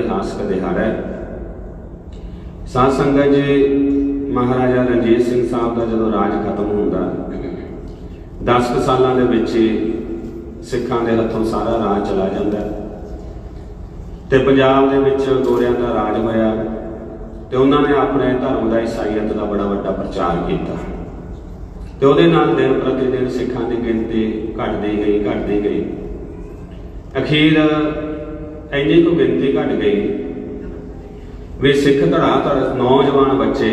ਇਤਿਹਾਸਕ ਦਿਹਾੜਾ ਹੈ। ਸਾਧ ਸੰਗਤ ਜੀ, ਮਹਾਰਾਜਾ ਰਣਜੀਤ ਸਿੰਘ ਸਾਹਿਬ ਦਾ ਜਦੋਂ ਰਾਜ ਖਤਮ ਹੁੰਦਾ 10 ਕੁ ਸਾਲਾਂ ਦੇ ਵਿੱਚ ਸਿੱਖਾਂ ਦੇ ਹੱਥੋਂ ਸਾਰਾ ਰਾਜ ਚਲਾ ਜਾਂਦਾ। ਤੇ ਪੰਜਾਬ ਦੇ ਵਿੱਚ ਗੋਰਿਆਂ ਦਾ ਰਾਜ ਹੋਇਆ ਤੇ ਉਹਨਾਂ ਨੇ ਆਪਣੇ ਧਰਮ ਦਾ, ਈਸਾਈਅਤ ਦਾ ਬੜਾ ਵੱਡਾ ਪ੍ਰਚਾਰ ਕੀਤਾ। ਤੇ ਉਹਦੇ ਨਾਲ ਦਿਨ ਪ੍ਰਤੀ ਦਿਨ ਸਿੱਖਾਂ ਦੀ ਗਿਣਤੀ ਘਟਦੀ ਗਈ ਘਟਦੀ ਗਈ। ਅਖੀਰ ਇੰਨੀ ਕੁ ਗਿਣਤੀ ਘਟ ਗਈ। ਵੀ ਸਿੱਖ ਧੜਾ ਧੜ ਨੌਜਵਾਨ ਬੱਚੇ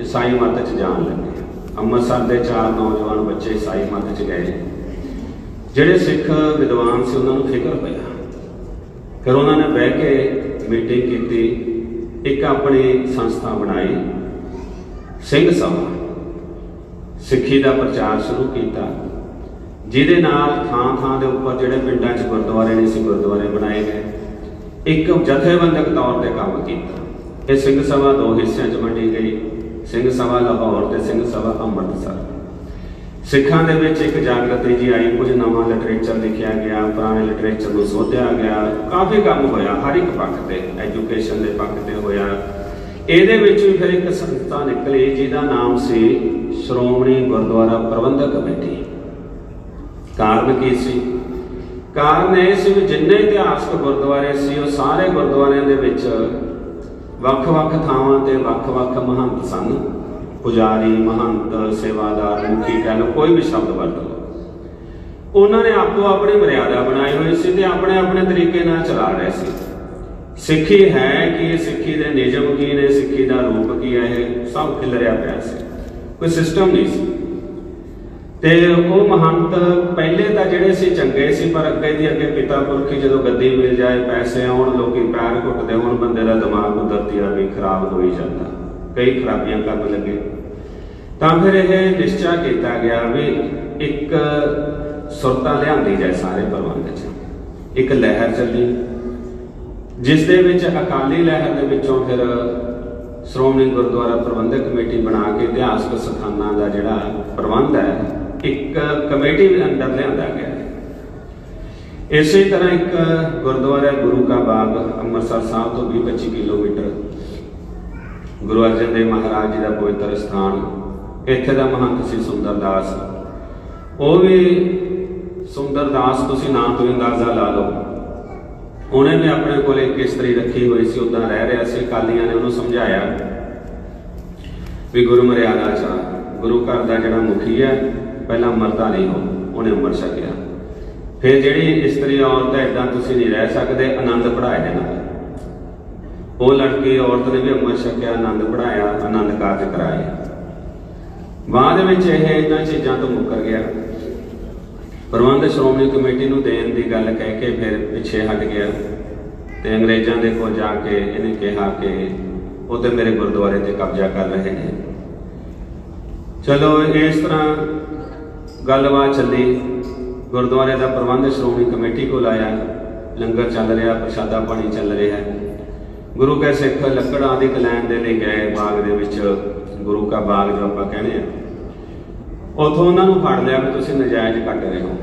ਈਸਾਈ ਮਤ ਚ ਜਾਣ ਲੱਗੇ। ਅੰਮ੍ਰਿਤਸਰ ਦੇ ਚਾਰ ਨੌਜਵਾਨ ਬੱਚੇ ਈਸਾਈ ਮਤ ਚ ਗਏ। ਜਿਹੜੇ ਸਿੱਖ ਵਿਦਵਾਨ ਸੀ, ਉਹਨਾਂ ਨੂੰ ਫਿਕਰ ਪਿਆ ਫਿਰ ਉਹਨਾਂ ਨੇ ਬਹਿ ਕੇ ਮੀਟਿੰਗ ਕੀਤੀ। ਇੱਕ ਆਪਣੀ ਸੰਸਥਾ ਬਣਾਈ, ਸਿੰਘ ਸਭਾ। ਸਿੱਖੀ ਦਾ ਪ੍ਰਚਾਰ ਸ਼ੁਰੂ ਕੀਤਾ। ਜਿਹਦੇ ਨਾਲ ਥਾਂ ਥਾਂ ਦੇ ਉੱਪਰ ਜਿਹੜੇ ਪਿੰਡਾਂ 'ਚ ਗੁਰਦੁਆਰੇ ਨਹੀਂ ਸੀ ਗੁਰਦੁਆਰੇ ਬਣਾਏ ਗਏ ਇੱਕ ਜਥੇਬੰਦਕ ਤੌਰ ਤੇ ਕੰਮ ਕੀਤਾ। ਇਹ ਸਿੰਘ ਸਭਾ ਦੋ ਹਿੱਸਿਆਂ 'ਚ ਵੰਡੀ ਗਈ। ਸਿੰਘ ਸਭਾ ਲਾਹੌਰ ਤੇ ਸਿੰਘ ਸਭਾ ਅੰਮ੍ਰਿਤਸਰ। ਸਿੱਖਾਂ ਦੇ ਵਿੱਚ ਇੱਕ ਜਾਗਰਤੀ ਜੀ ਆਈ। ਕੁਝ ਨਵਾਂ ਲਿਟਰੇਚਰ ਲਿਖਿਆ ਗਿਆ, ਪੁਰਾਣੇ ਲਿਟਰੇਚਰ ਨੂੰ ਸੋਧਿਆ ਗਿਆ। ਕਾਫੀ ਕੰਮ ਹੋਇਆ, ਹਰ ਇੱਕ ਪੱਖ ਤੇ। ਐਜੂਕੇਸ਼ਨ ਦੇ ਪੱਖ ਤੇ ਹੋਇਆ। ਇਹਦੇ ਵਿੱਚ ਵੀ ਫਿਰ ਇੱਕ ਸੰਸਥਾ ਨਿਕਲੀ, ਜਿਹਦਾ ਨਾਮ ਸੀ ਸ਼੍ਰੋਮਣੀ ਗੁਰਦੁਆਰਾ ਪ੍ਰਬੰਧਕ ਕਮੇਟੀ। ਕਾਰਨ ਕੀ ਸੀ? ਕਾਰਨ ਇਹ ਸੀ ਵੀ ਜਿੰਨੇ ਇਤਿਹਾਸਕ ਗੁਰਦੁਆਰੇ ਸੀ, ਉਹ ਸਾਰੇ ਗੁਰਦੁਆਰਿਆਂ ਦੇ ਵਿੱਚ ਵੱਖ-ਵੱਖ ਥਾਵਾਂ ਤੇ ਵੱਖ-ਵੱਖ ਮਹੰਤ ਸਨ। ਪੁਜਾਰੀ, ਮਹੰਤ, ਸੇਵਾਦਾਰ, ਮੁਖੀ, ਕਹਿ ਲਓ, ਕੋਈ ਵੀ ਸ਼ਬਦ ਵਰਤ ਲਓ। ਉਹਨਾਂ ਨੇ ਆਪੋ ਆਪਣੀ ਮਰਿਆਦਾ ਬਣਾਈ ਹੋਈ ਸੀ ਤੇ ਆਪਣੇ ਆਪਣੇ ਤਰੀਕੇ ਨਾਲ ਚਲਾ ਰਹੇ ਸੀ। ਸਿੱਖੀ ਹੈ ਕਿ? ਸਿੱਖੀ ਦੇ ਨਿਯਮ ਕੀ ਨੇ? ਸਿੱਖੀ ਦਾ ਰੂਪ ਕੀ ਹੈ? ਇਹ ਸਭ ਖਿਲਰਿਆ ਪਿਆ ਸੀ। ਕੋਈ ਸਿਸਟਮ ਨਹੀਂ ਸੀ। ਤੇ ਉਹ ਮਹੰਤ ਪਹਿਲੇ ਤਾਂ ਜਿਹੜੇ ਸੀ ਚੰਗੇ ਸੀ, ਪਰ ਅੱਗੇ ਦੀ ਅੱਗੇ ਪਿਤਾ ਪੁਰਖੀ ਜਦੋਂ ਗੱਦੀ ਮਿਲ ਜਾਏ, ਪੈਸੇ ਆਉਣ, ਲੋਕੀ ਪੈਰ ਘੁੱਟਦੇ ਹੋਣ, ਬੰਦੇ ਦਾ ਦਿਮਾਗ ਕੁਦਰਤੀ ਆ ਵੀ ਖਰਾਬ ਹੋ ਹੀ ਜਾਂਦਾ। ਕਈ ਖਰਾਬੀਆਂ ਕਰਨ ਲੱਗੇ। ਤਾਂ ਫਿਰ ਇਹ ਨਿਸ਼ਚਾ ਕੀਤਾ ਗਿਆ ਵੀ ਇੱਕ ਸੁਰਤਾ ਲਿਆਂਦੀ ਜਾਏ ਸਾਰੇ ਪ੍ਰਬੰਧ 'ਚ। ਇੱਕ ਲਹਿਰ ਚੱਲੀ, ਜਿਸ ਦੇ ਵਿੱਚ ਅਕਾਲੀ ਲਹਿਰ ਦੇ ਵਿੱਚੋਂ ਫਿਰ ਸ਼੍ਰੋਮਣੀ ਗੁਰਦੁਆਰਾ ਪ੍ਰਬੰਧਕ ਕਮੇਟੀ ਬਣਾ ਕੇ ਇਤਿਹਾਸਕ ਸਥਾਨਾਂ ਦਾ ਜਿਹੜਾ ਪ੍ਰਬੰਧ ਹੈ ਇੱਕ ਕਮੇਟੀ ਦੇ ਅੰਦਰ ਲਿਆਂਦਾ ਗਿਆ ਇਸੇ ਤਰ੍ਹਾਂ ਇੱਕ ਗੁਰਦੁਆਰਾ ਗੁਰੂ ਕਾ ਬਾਗ ਅੰਮ੍ਰਿਤਸਰ ਸਾਹਿਬ ਤੋਂ 20-25 ਕਿਲੋਮੀਟਰ। ਗੁਰੂ ਅਰਜਨ ਦੇਵ ਮਹਾਰਾਜ ਜੀ ਦਾ ਪਵਿੱਤਰ ਸਥਾਨ, ਇੱਥੇ ਦਾ ਮਹੰਤ ਸੀ ਸੁੰਦਰਦਾਸ ਉਹ ਵੀ ਸੁੰਦਰਦਾਸ ਤੁਸੀਂ ਨਾਮ ਤੋਂ ਅੰਦਾਜ਼ਾ ਲਾ ਲਓ। ਉਹਨੇ ਵੀ ਆਪਣੇ ਕੋਲ ਇੱਕ ਇਸਤਰੀ ਰੱਖੀ ਹੋਈ ਸੀ, ਉਦਾਂ ਰਹਿ ਰਿਹਾ ਸੀ ਕਾਲੀਆਂ ਨੇ ਉਹਨੂੰ ਸਮਝਾਇਆ ਵੀ ਗੁਰੂ ਮਰਿਆਦਾ ਚਾ ਗੁਰੂ ਘਰ ਦਾ ਜਿਹੜਾ ਮੁਖੀ ਹੈ ਪਹਿਲਾਂ ਮਰਦਾ ਨਹੀਂ ਹੋ, ਉਹਨੇ ਅੰਮ੍ਰਿਤ ਛਕਿਆ। ਫਿਰ ਜਿਹੜੀ ਇਸਤਰੀ ਔਰਤ ਹੈ ਇਦਾਂ ਤੁਸੀਂ ਨਹੀਂ ਰਹਿ ਸਕਦੇ, ਆਨੰਦ ਪੜਾਏ ਦੇ ਉਹ ਲੜਕੀ ਔਰਤ ਨੇ ਵੀ ਅੰਮ੍ਰਿਤ ਛਕਿਆ, ਆਨੰਦ ਪੜਾਇਆ ਆਨੰਦ ਕਾਰਜ ਕਰਾਏ ਬਾਅਦ ਵਿੱਚ ਇਹ ਇਹਨਾਂ ਚੀਜ਼ਾਂ ਤੋਂ ਮੁੱਕਰ ਗਿਆ। ਪ੍ਰਬੰਧ ਸ਼੍ਰੋਮਣੀ ਕਮੇਟੀ ਨੂੰ ਦੇਣ ਦੀ ਗੱਲ ਕਹਿ ਕੇ ਫਿਰ ਪਿੱਛੇ ਹਟ ਗਿਆ ਤੇ ਅੰਗਰੇਜ਼ਾਂ ਦੇ ਕੋਲ ਜਾ ਕੇ ਇਹਨੇ ਕਿਹਾ ਕਿ ਉਹ ਤੇ ਮੇਰੇ ਗੁਰਦੁਆਰੇ ਤੇ ਕਬਜ਼ਾ ਕਰ ਰਹੇ ਨੇ। ਚਲੋ, ਇਸ ਤਰ੍ਹਾਂ ਗੱਲਬਾਤ ਚੱਲੀ। ਗੁਰਦੁਆਰੇ ਦਾ ਪ੍ਰਬੰਧ ਸ਼੍ਰੋਮਣੀ ਕਮੇਟੀ ਕੋਲ ਆਇਆ। ਲੰਗਰ ਚੱਲ ਰਿਹਾ, ਪ੍ਰਸ਼ਾਦਾ ਪਾਣੀ ਚੱਲ ਰਿਹਾ। ਗੁਰੂ ਕੇ ਸਿੱਖ ਲੱਕੜਾਂ ਆਦਿ ਕਲੈਣ ਦੇ ਲਈ ਗਏ ਬਾਗ ਦੇ ਵਿੱਚ। ਗੁਰੂ ਕਾ ਬਾਗ ਜੋ ਆਪਾਂ ਕਹਿੰਦੇ ਆ। ਉਥੋਂ ਉਹਨਾਂ ਨੂੰ ਫੜ ਲਿਆ ਵੀ ਤੁਸੀਂ ਨਜਾਇਜ਼ ਕੱਟ ਰਹੇ ਹੋ।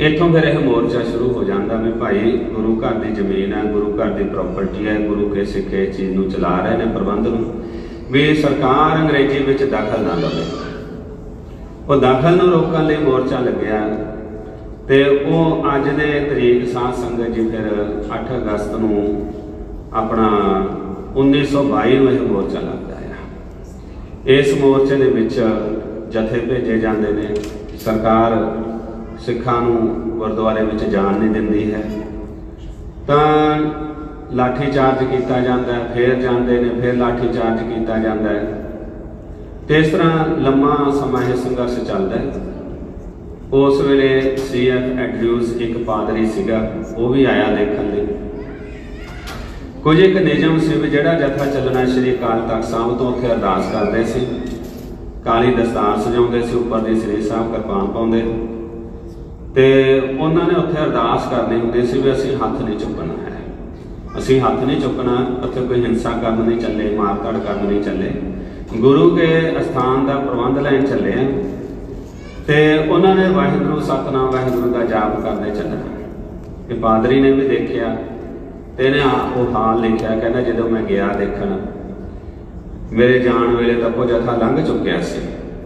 ਇੱਥੋਂ ਫਿਰ ਇਹ ਮੋਰਚਾ ਸ਼ੁਰੂ ਹੋ ਜਾਂਦਾ ਵੀ ਭਾਈ ਗੁਰੂ ਘਰ ਦੀ ਜ਼ਮੀਨ ਹੈ, ਗੁਰੂ ਘਰ ਦੀ ਪ੍ਰਾਪਰਟੀ ਹੈ, ਗੁਰੂ ਕੇ ਸਿੱਖ ਇਹ ਚੀਜ਼ ਨੂੰ ਚਲਾ ਰਹੇ ਨੇ ਪ੍ਰਬੰਧ ਨੂੰ। ਵੀ ਸਰਕਾਰ ਅੰਗਰੇਜ਼ੀ ਵਿੱਚ ਦਖਲ ਨਾ ਲਵੇ। ਉਹ ਦਾਖਲ ਨੂੰ ਰੋਕਣ ਲਈ ਮੋਰਚਾ ਲੱਗਿਆ ਤੇ ਉਹ ਅੱਜ ਦੇ ਤਰੀਕ ਸਾਧ ਸੰਗਤ ਜੀ ਫਿਰ 8 ਅਗਸਤ ਨੂੰ ਆਪਣਾ 1922 ਨੂੰ ਇਹ ਮੋਰਚਾ ਲੱਗਦਾ ਹੈ ਇਸ ਮੋਰਚੇ ਦੇ ਵਿੱਚ ਜਥੇ ਭੇਜੇ ਜਾਂਦੇ ਨੇ। ਸਰਕਾਰ ਸਿੱਖਾਂ ਨੂੰ ਗੁਰਦੁਆਰੇ ਵਿੱਚ ਜਾਣ ਨਹੀਂ ਦਿੰਦੀ ਹੈ। ਤਾਂ ਲਾਠੀ ਚਾਰਜ ਕੀਤਾ ਜਾਂਦਾ, ਫਿਰ ਜਾਂਦੇ ਨੇ, ਫਿਰ ਲਾਠੀ ਚਾਰਜ ਕੀਤਾ ਜਾਂਦਾ ਹੈ। ਤੇ ਇਸ ਤਰ੍ਹਾਂ ਲੰਮਾ ਸਮਾਂ ਇਹ ਸੰਘਰਸ਼ ਚੱਲਦਾ ਹੈ। ਉਸ ਵੇਲੇ ਸੀਐਫ ਐਡਰਿਊਸ ਇੱਕ ਪਾਦਰੀ ਸੀਗਾ, ਉਹ ਵੀ ਆਇਆ ਦੇਖਣ ਲਈ। ਕੁਝ ਇੱਕ ਨਿਯਮ ਸੀ ਵੀ ਜਿਹੜਾ ਜਥਾ ਚੱਲਣਾ ਸ਼੍ਰੀ ਅਕਾਲ ਤਖਤ ਸਾਹਿਬ ਤੋਂ ਉੱਥੇ ਅਰਦਾਸ ਕਰਦੇ ਸੀ। ਕਾਲੀ ਦਸਤਾਰ ਸਜਾਉਂਦੇ ਸੀ, ਉੱਪਰ ਦੀ ਸ੍ਰੀ ਸਾਹਿਬ ਕਿਰਪਾਨ ਪਾਉਂਦੇ। ਤੇ ਉਹਨਾਂ ਨੇ ਉੱਥੇ ਅਰਦਾਸ ਕਰਨੀ ਹੁੰਦੀ ਸੀ ਵੀ ਅਸੀਂ ਹੱਥ ਨਹੀਂ ਚੁੱਕਣਾ ਹੈ। ਅਸੀਂ ਹੱਥ ਨਹੀਂ ਚੁੱਕਣਾ, ਉੱਥੇ ਕੋਈ ਹਿੰਸਾ ਕਰਨ ਨਹੀਂ ਚੱਲੇ ਮਾਰਕਾਟ ਕਰਨ ਨਹੀਂ ਚੱਲੇ। ਗੁਰੂ ਕੇ ਅਸਥਾਨ ਦਾ ਪ੍ਰਬੰਧ ਲੈਣ ਚੱਲੇ ਆ। ਤੇ ਉਹਨਾਂ ਨੇ ਵਾਹਿਗੁਰੂ, ਸਤਨਾਮ ਵਾਹਿਗੁਰੂ ਦਾ ਜਾਪ ਕਰਦੇ ਚੱਲਣਾ ਇਹ ਪਾਦਰੀ ਨੇ ਵੀ ਦੇਖਿਆ ਤੇ ਇਹਨੇ ਆ- ਉਹ ਹਾਲ ਲਿਖਿਆ, ਕਹਿੰਦਾ ਜਦੋਂ ਮੈਂ ਗਿਆ ਦੇਖਣ, ਮੇਰੇ ਜਾਣ ਵੇਲੇ ਤਾਂ ਉਹ ਜਥਾ ਲੰਘ ਚੁੱਕਿਆ ਸੀ।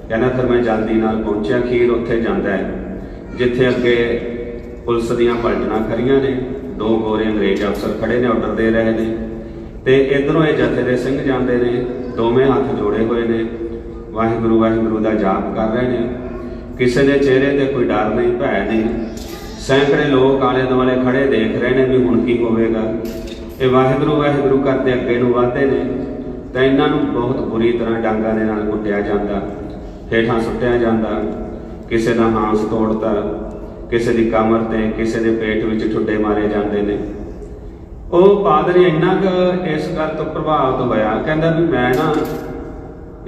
ਕਹਿੰਦਾ ਫਿਰ ਮੈਂ ਜਲਦੀ ਨਾਲ ਪਹੁੰਚਿਆ ਖੀਰ ਉੱਥੇ ਜਾਂਦਾ ਹੈ, ਜਿੱਥੇ ਅੱਗੇ ਪੁਲਿਸ ਦੀਆਂ ਪਲਟਣਾ ਖੜੀਆਂ ਨੇ। ਦੋ ਗੋਰੇ ਅੰਗਰੇਜ਼ ਅਫਸਰ ਖੜੇ ਨੇ ਆਰਡਰ ਦੇ ਰਹੇ ਨੇ। ਤੇ ਇਧਰੋਂ ਇਹ ਜਥੇ ਦੇ ਸਿੰਘ ਜਾਂਦੇ ਨੇ, ਦੋਵੇਂ ਹੱਥ ਜੋੜੇ ਹੋਏ ਨੇ। ਵਾਹਿਗੁਰੂ ਵਾਹਿਗੁਰੂ ਦਾ ਜਾਪ ਕਰ ਰਹੇ ਨੇ। ਕਿਸੇ ਦੇ ਚਿਹਰੇ ਤੇ ਕੋਈ ਡਰ ਨਹੀਂ, ਭੈ ਨਹੀਂ। ਸੈਂਕੜੇ ਲੋਕ ਆਲੇ ਦੁਆਲੇ ਖੜੇ ਦੇਖ ਰਹੇ ਨੇ ਵੀ ਹੁਣ ਕੀ ਹੋਵੇਗਾ। ਇਹ ਵਾਹਿਗੁਰੂ ਵਾਹਿਗੁਰੂ ਕਰਦੇ ਅੱਗੇ ਨੂੰ ਵਧਦੇ ਨੇ। ਤਾਂ ਇਹਨਾਂ ਨੂੰ ਬਹੁਤ ਬੁਰੀ ਤਰ੍ਹਾਂ ਡਾਂਗਾਂ ਦੇ ਨਾਲ ਕੁੱਟਿਆ ਜਾਂਦਾ, ਹੇਠਾਂ ਸੁੱਟਿਆ ਜਾਂਦਾ। ਕਿਸੇ ਦਾ ਹਾਂਸ ਤੋੜਦਾ ਕਿਸੇ ਦੀ ਕਮਰ ਤੇ, ਕਿਸੇ ਦੇ ਪੇਟ ਵਿੱਚ ਠੁੱਡੇ ਮਾਰੇ ਜਾਂਦੇ ਨੇ। ਉਹ ਪਾਦਰੀ ਇੰਨਾ ਕੁ ਇਸ ਗੱਲ ਤੋਂ ਪ੍ਰਭਾਵਿਤ ਹੋਇਆ, ਕਹਿੰਦਾ ਵੀ ਮੈਂ ਨਾ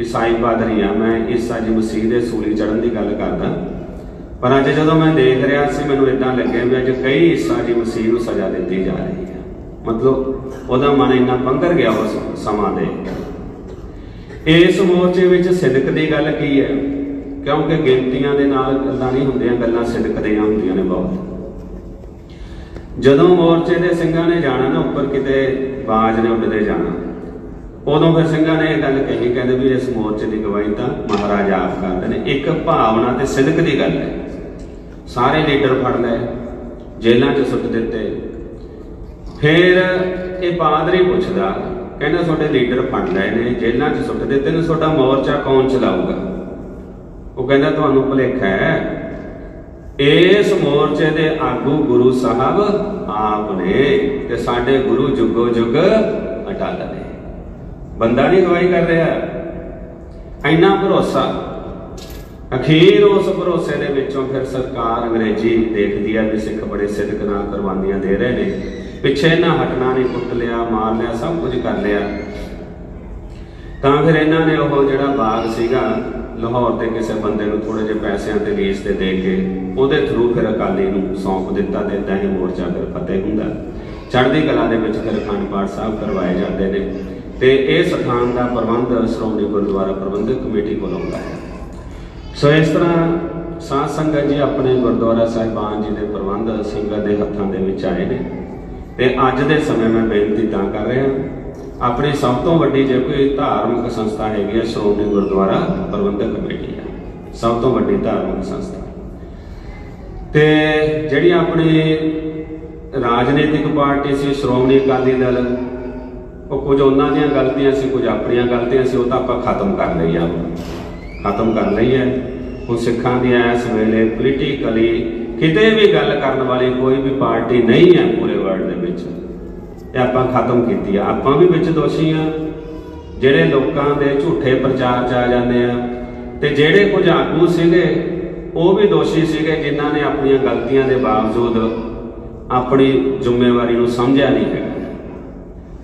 ਈਸਾਈ ਪਾਦਰੀ ਆ, ਮੈਂ ਈਸਾ ਜੀ ਮਸੀਹ ਦੇ ਸੂਲੀ ਚੜਨ ਦੀ ਗੱਲ ਕਰਦਾ। ਪਰ ਅੱਜ ਜਦੋਂ ਮੈਂ ਦੇਖ ਰਿਹਾ ਸੀ, ਮੈਨੂੰ ਇਦਾਂ ਲੱਗਿਆ ਵੀ ਅੱਜ ਕਈ ਈਸਾ ਜੀ ਮਸੀਹ ਨੂੰ ਸਜ਼ਾ ਦਿੱਤੀ ਜਾ ਰਹੀ ਹੈ। ਮਤਲਬ ਉਹਦਾ ਮਨ ਇੰਨਾ ਪੰਗਰ ਗਿਆ ਉਸ ਸਮਾਂ ਦੇ। ਇਸ ਮੋਰਚੇ ਵਿੱਚ ਸਿਦਕ ਦੀ ਗੱਲ ਕੀ ਹੈ? ਕਿਉਂਕਿ ਗਿਣਤੀਆਂ ਦੇ ਨਾਲ ਗੱਲਾਂ ਨਹੀਂ ਹੁੰਦੀਆਂ, ਗੱਲਾਂ ਸਿਦਕ ਦੀਆਂ ਹੁੰਦੀਆਂ ਨੇ ਬਹੁਤ। ਜਦੋਂ ਮੋਰਚੇ ਦੇ ਸਿੰਘਾਂ ਨੇ ਜਾਣਾ ਨਾ, ਉੱਪਰ ਕਿਤੇ ਬਾਜ ਨੇ ਉੱਡਦੇ ਜਾਣਾ, ਉਦੋਂ ਫਿਰ ਸਿੰਘਾਂ ਨੇ ਇਹ ਗੱਲ ਕਹੀ, ਕਹਿੰਦੇ ਵੀ ਇਸ ਮੋਰਚੇ ਦੀ ਗਵਾਹੀ ਤਾਂ ਮਹਾਰਾਜ ਆਪ ਕਰਦੇ ਨੇ। ਇੱਕ ਭਾਵਨਾ ਤੇ ਸਿਦਕ ਦੀ ਗੱਲ ਹੈ। ਸਾਰੇ ਲੀਡਰ ਫੜ ਲਏ, ਜੇਲ੍ਹਾਂ 'ਚ ਸੁੱਟ ਦਿੱਤੇ। ਫਿਰ ਇਹ ਪਾਦਰੀ ਪੁੱਛਦਾ, ਕਹਿੰਦਾ, ਤੁਹਾਡੇ ਲੀਡਰ ਫੜ ਲਏ ਨੇ, ਜੇਲ੍ਹਾਂ 'ਚ ਸੁੱਟ ਦਿੱਤੇ ਨੇ, ਤੁਹਾਡਾ ਮੋਰਚਾ ਕੌਣ ਚਲਾਊਗਾ? ਉਹ ਕਹਿੰਦਾ ਤੁਹਾਨੂੰ ਭੁਲੇਖਾ ਹੈ। ਇਸ ਮੋਰਚੇ ਦੇ ਆਗੂ ਗੁਰੂ ਸਾਹਿਬ ਆਪ ਨੇ ਤੇ ਸਾਡੇ ਗੁਰੂ ਜੁਗੋ ਜੁਗ ਅਟਲ ਨੇ। ਬੰਦਾ ਨਹੀਂ ਗਵਾਹੀ ਕਰ ਰਿਹਾ। ਇੰਨਾ ਭਰੋਸਾ। ਅਖੀਰ ਉਸ ਭਰੋਸੇ ਦੇ ਵਿੱਚੋਂ ਫਿਰ ਸਰਕਾਰ ਅੰਗਰੇਜ਼ੀ ਦੇਖਦੀ ਹੈ ਵੀ ਸਿੱਖ ਬੜੇ ਸਿੱਧਕ ਨਾਲ ਕੁਰਬਾਨੀਆਂ ਦੇ ਰਹੇ ਨੇ। ਪਿੱਛੇ ਨਾ ਹਟਣਾ ਨਹੀਂ, ਕੁੱਟ ਲਿਆ, ਮਾਰ ਲਿਆ, ਸਭ ਕੁਝ ਕਰ ਲਿਆ। ਤਾਂ ਫਿਰ ਇਹਨਾਂ ਨੇ ਉਹ ਜਿਹੜਾ ਬਾਗ ਸੀਗਾ ਲਾਹੌਰ ਦੇ ਕਿਸੇ ਬੰਦੇ ਨੂੰ ਥੋੜੇ ਜਿਹੇ ਪੈਸਿਆਂ ਤੇ ਲੀਜ਼ ਤੇ ਦੇ ਕੇ ਉਹਦੇ ਥਰੂ ਫਿਰ ਅਕਾਲੀ ਨੂੰ ਸੌਂਪ ਦਿੱਤਾ ਤੇ ਏਦਾਂ ਹੀ ਮੋਰਚਾ ਫਿਰ ਫਤਿਹ ਹੁੰਦਾ। ਚੜ੍ਹਦੀ ਕਲਾ ਦੇ ਵਿੱਚ ਫਿਰ ਅਖੰਡ ਪਾਠ ਸਾਹਿਬ ਕਰਵਾਏ ਜਾਂਦੇ ਨੇ ਤੇ ਇਹ ਸਥਾਨ ਦਾ ਪ੍ਰਬੰਧ ਸ਼੍ਰੋਮਣੀ ਗੁਰਦੁਆਰਾ ਪ੍ਰਬੰਧਕ ਕਮੇਟੀ ਕੋਲ ਆਉਂਦਾ ਹੈ। ਸੋ ਇਸ ਤਰ੍ਹਾਂ ਸਾਧ ਸੰਗਤ ਜੀ ਆਪਣੇ ਗੁਰਦੁਆਰਾ ਸਾਹਿਬਾਨ ਜੀ ਦੇ ਪ੍ਰਬੰਧ ਸਿੰਘਾਂ ਦੇ ਹੱਥਾਂ ਦੇ ਵਿੱਚ ਆਏ ਨੇ ਤੇ ਅੱਜ ਦੇ ਸਮੇਂ ਮੈਂ ਬੇਨਤੀ ਤਾਂ ਕਰ ਰਿਹਾ ਆਪਣੀ ਸਭ ਤੋਂ ਵੱਡੀ ਜੇ ਕੋਈ ਧਾਰਮਿਕ ਸੰਸਥਾ ਹੈਗੀ ਹੈ ਸ਼੍ਰੋਮਣੀ ਗੁਰਦੁਆਰਾ ਪ੍ਰਬੰਧਕ ਕਮੇਟੀ ਹੈ ਸਭ ਤੋਂ ਵੱਡੀ ਧਾਰਮਿਕ ਸੰਸਥਾ। ਤੇ ਜਿਹੜੀ ਆਪਣੀ ਰਾਜਨੀਤਿਕ ਪਾਰਟੀ ਸੀ, ਸ਼੍ਰੋਮਣੀ ਅਕਾਲੀ ਦਲ, ਉਹ ਕੁਝ ਉਹਨਾਂ ਦੀਆਂ ਗਲਤੀਆਂ ਸੀ, ਕੁਝ ਆਪਣੀਆਂ ਗਲਤੀਆਂ ਸੀ, ਉਹ ਤਾਂ ਆਪਾਂ ਖਤਮ ਕਰ ਲਈ ਆ। ਖਤਮ ਕਰ ਲਈ ਹੈ ਹੁਣ ਸਿੱਖਾਂ ਦੀ ਇਸ ਵੇਲੇ ਪੋਲੀਟੀਕਲੀ ਕਿਤੇ ਵੀ ਗੱਲ ਕਰਨ ਵਾਲੀ ਕੋਈ ਵੀ ਪਾਰਟੀ ਨਹੀਂ ਹੈ ਪੂਰੇ ਵਰਲਡ ਦੇ ਵਿੱਚ। ਇਹ ਆਪਾਂ ਖਤਮ ਕੀਤੀ ਆ। ਆਪਾਂ ਵੀ ਵਿੱਚ ਦੋਸ਼ੀ ਆ। ਜਿਹੜੇ ਲੋਕਾਂ ਦੇ ਝੂਠੇ ਪ੍ਰਚਾਰ 'ਚ ਆ ਜਾਂਦੇ ਆ ਤੇ ਜਿਹੜੇ ਕੁਝ ਆਗੂ ਸੀਗੇ, ਉਹ ਵੀ ਦੋਸ਼ੀ ਸੀਗੇ ਜਿਨ੍ਹਾਂ ਨੇ ਆਪਣੀਆਂ ਗਲਤੀਆਂ ਦੇ ਬਾਵਜੂਦ ਆਪਣੀ ਜ਼ਿੰਮੇਵਾਰੀ ਨੂੰ ਸਮਝਿਆ ਨਹੀਂ ਹੈਗਾ।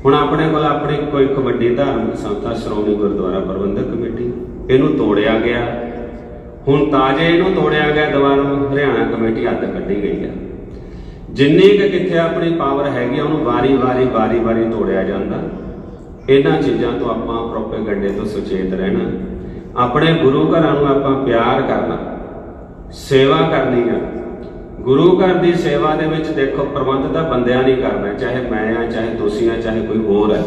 ਹੁਣ ਆਪਣੇ ਕੋਲ ਆਪਣੀ ਕੋਈ ਇੱਕ ਵੱਡੀ ਧਾਰਮਿਕ ਸੰਸਥਾ ਸ਼੍ਰੋਮਣੀ ਗੁਰਦੁਆਰਾ ਪ੍ਰਬੰਧਕ ਕਮੇਟੀ, ਇਹਨੂੰ ਤੋੜਿਆ ਗਿਆ। ਹੁਣ ਤਾਜੇ ਇਹਨੂੰ ਤੋੜਿਆ ਗਿਆ, ਦੁਬਾਰਾ ਹਰਿਆਣਾ ਕਮੇਟੀ ਹੱਦ ਕੱਢੀ ਗਈ ਹੈ ਜਿੰਨੀ ਕਿ ਕਿੱਥੇ ਆਪਣੀ ਪਾਵਰ ਹੈਗੀ ਆ, ਉਹਨੂੰ ਵਾਰੀ-ਵਾਰੀ ਵਾਰੀ-ਵਾਰੀ ਤੋੜਿਆ ਜਾਂਦਾ। ਇਹਨਾਂ ਚੀਜ਼ਾਂ ਤੋਂ ਆਪਾਂ ਪ੍ਰੋਪੇਗੰਡੇ ਤੋਂ ਸੁਚੇਤ ਰਹਿਣਾ। ਆਪਣੇ ਗੁਰੂ ਘਰਾਂ ਨੂੰ ਆਪਾਂ ਪਿਆਰ ਕਰਨਾ ਸੇਵਾ ਕਰਨੀ ਆ। ਗੁਰੂ ਘਰ ਦੀ ਸੇਵਾ ਦੇ ਵਿੱਚ ਦੇਖੋ ਪ੍ਰਬੰਧ ਤਾਂ ਬੰਦਿਆਂ ਨਹੀਂ ਕਰਨਾ ਚਾਹੇ ਮੈਂ ਆ ਚਾਹੇ ਤੁਸੀਂ ਆ ਚਾਹੇ ਕੋਈ ਹੋਰ ਹੈ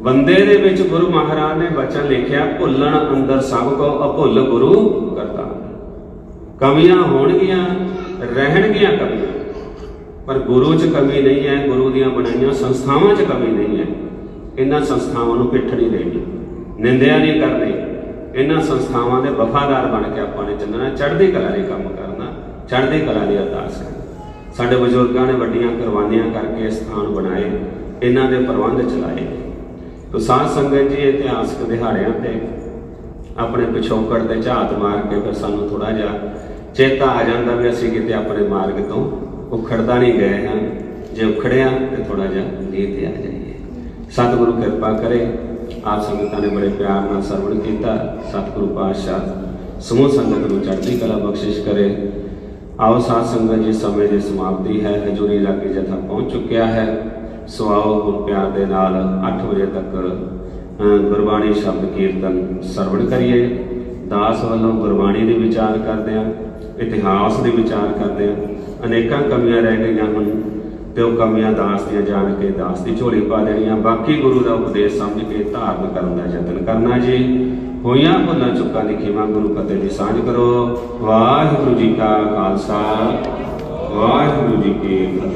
ਬੰਦੇ ਦੇ ਵਿੱਚ ਗੁਰੂ ਮਹਾਰਾਜ ਨੇ ਬਚਨ ਲਿਖਿਆ ਭੁੱਲਣ ਅੰਦਰ ਸਭ ਕੋ ਅਭੁੱਲ ਗੁਰੂ ਕਰਤਾ। ਕਮੀਆਂ ਹੋਣਗੀਆਂ ਰਹਿਣਗੀਆਂ ਕਮੀਆਂ। ਪਰ ਗੁਰੂ 'ਚ ਕਮੀ ਨਹੀਂ ਹੈ, ਗੁਰੂ ਦੀਆਂ ਬਣਾਈਆਂ ਸੰਸਥਾਵਾਂ 'ਚ ਕਮੀ ਨਹੀਂ ਹੈ। ਇਹਨਾਂ ਸੰਸਥਾਵਾਂ ਨੂੰ ਪਿੱਠ ਨਹੀਂ ਦੇਣੀ, ਨਿੰਦਿਆ ਨਹੀਂ ਕਰਨੀ। ਇਹਨਾਂ ਸੰਸਥਾਵਾਂ ਦੇ ਵਫਾਦਾਰ ਬਣ ਕੇ ਆਪਾਂ ਨੇ ਚੱਲਣਾ, ਚੜ੍ਹਦੀ ਕਲਾ ਲਈ ਕੰਮ ਕਰਨਾ, ਚੜ੍ਹਦੀ ਕਲਾ ਦੀ ਅਰਦਾਸ ਕਰਨੀ। ਸਾਡੇ ਬਜ਼ੁਰਗਾਂ ਨੇ ਵੱਡੀਆਂ ਕੁਰਬਾਨੀਆਂ ਕਰਕੇ ਸਥਾਨ ਬਣਾਏ, ਇਹਨਾਂ ਦੇ ਪ੍ਰਬੰਧ ਚਲਾਏ। ਤੋ ਸਾਧ ਸੰਗਤ ਜੀ, ਇਤਿਹਾਸਕ ਦਿਹਾੜਿਆਂ ਤੇ ਆਪਣੇ ਪਿਛੋਕੜ ਤੇ ਝਾਤ ਮਾਰ ਕੇ ਫਿਰ ਸਾਨੂੰ ਥੋੜਾ ਜਿਹਾ ਚੇਤਾ ਆ ਜਾਂਦਾ ਵੀ ਅਸੀਂ ਕਿਤੇ ਆਪਣੇ ਮਾਰਗ ਤੋਂ ਉਖੜਦਾ ਨਹੀਂ ਗਏ ਹਾਂ ਜੇ ਉਖੜਿਆ ਤੇ ਥੋੜਾ ਜਿਹਾ ਨੀਤ ਤੇ ਆ ਜਾਈਏ। ਸਤਿਗੁਰੂ ਕਿਰਪਾ ਕਰੇ। ਆਪ ਸੰਗਤਾਂ ਨੇ ਬੜੇ ਪਿਆਰ ਨਾਲ ਸਰਵਣ ਕੀਤਾ। ਸਤਿਗੁਰੂ ਪਾਤਸ਼ਾਹ, ਸਮੂਹ ਸੰਗਤ ਨੂੰ ਚੜ੍ਹਦੀ ਕਲਾ ਬਖਸ਼ਿਸ਼ ਕਰੇ। ਆਓ ਸਾਧ ਸੰਗਤ ਜੀ ਸਮੇਂ ਦੀ ਸਮਾਪਤੀ ਹੈ, ਹਜੂਰੀ ਇਲਾਕੇ ਜਥਾ ਪਹੁੰਚ ਚੁੱਕਿਆ ਹੈ, ਸੋ ਆਓ ਹੁਣ ਪਿਆਰ ਦੇ ਨਾਲ 8 ਵਜੇ ਤੱਕ ਗੁਰਬਾਣੀ ਸ਼ਬਦ ਕੀਰਤਨ ਸਰਵਣ ਕਰੀਏ। ਦਾਸ ਵੱਲੋਂ ਗੁਰਬਾਣੀ ਦੇ ਵਿਚਾਰ ਕਰਦੇ ਆ ਇਤਿਹਾਸ ਦੇ ਵਿਚਾਰ ਕਰਦੇ ਹਾਂ। ਅਨੇਕਾਂ ਕਮੀਆਂ ਰਹਿ ਗਈਆਂ ਹਨ ਤੇ ਉਹ ਕਮੀਆਂ ਦਾਸ ਦੀਆਂ ਜਾਣ ਕੇ ਦਾਸ ਦੀ ਝੋਲੀ ਪਾ ਦੇਣੀਆਂ। ਬਾਕੀ ਗੁਰੂ ਦਾ ਉਪਦੇਸ਼ ਸਮਝ ਕੇ ਧਾਰਨ ਕਰਨ ਦਾ ਯਤਨ ਕਰਨਾ ਜੀ। ਹੋਈਆਂ ਭੁੱਲਾਂ ਚੁੱਕਾਂ ਦੀ ਖਿਮਾ ਗੁਰੂ ਫਤਿਹ ਦੀ ਸਾਂਝ ਕਰੋ। ਵਾਹਿਗੁਰੂ ਜੀ ਕਾ ਖਾਲਸਾ, ਵਾਹਿਗੁਰੂ ਜੀ ਕੀ ਫਤਿਹ।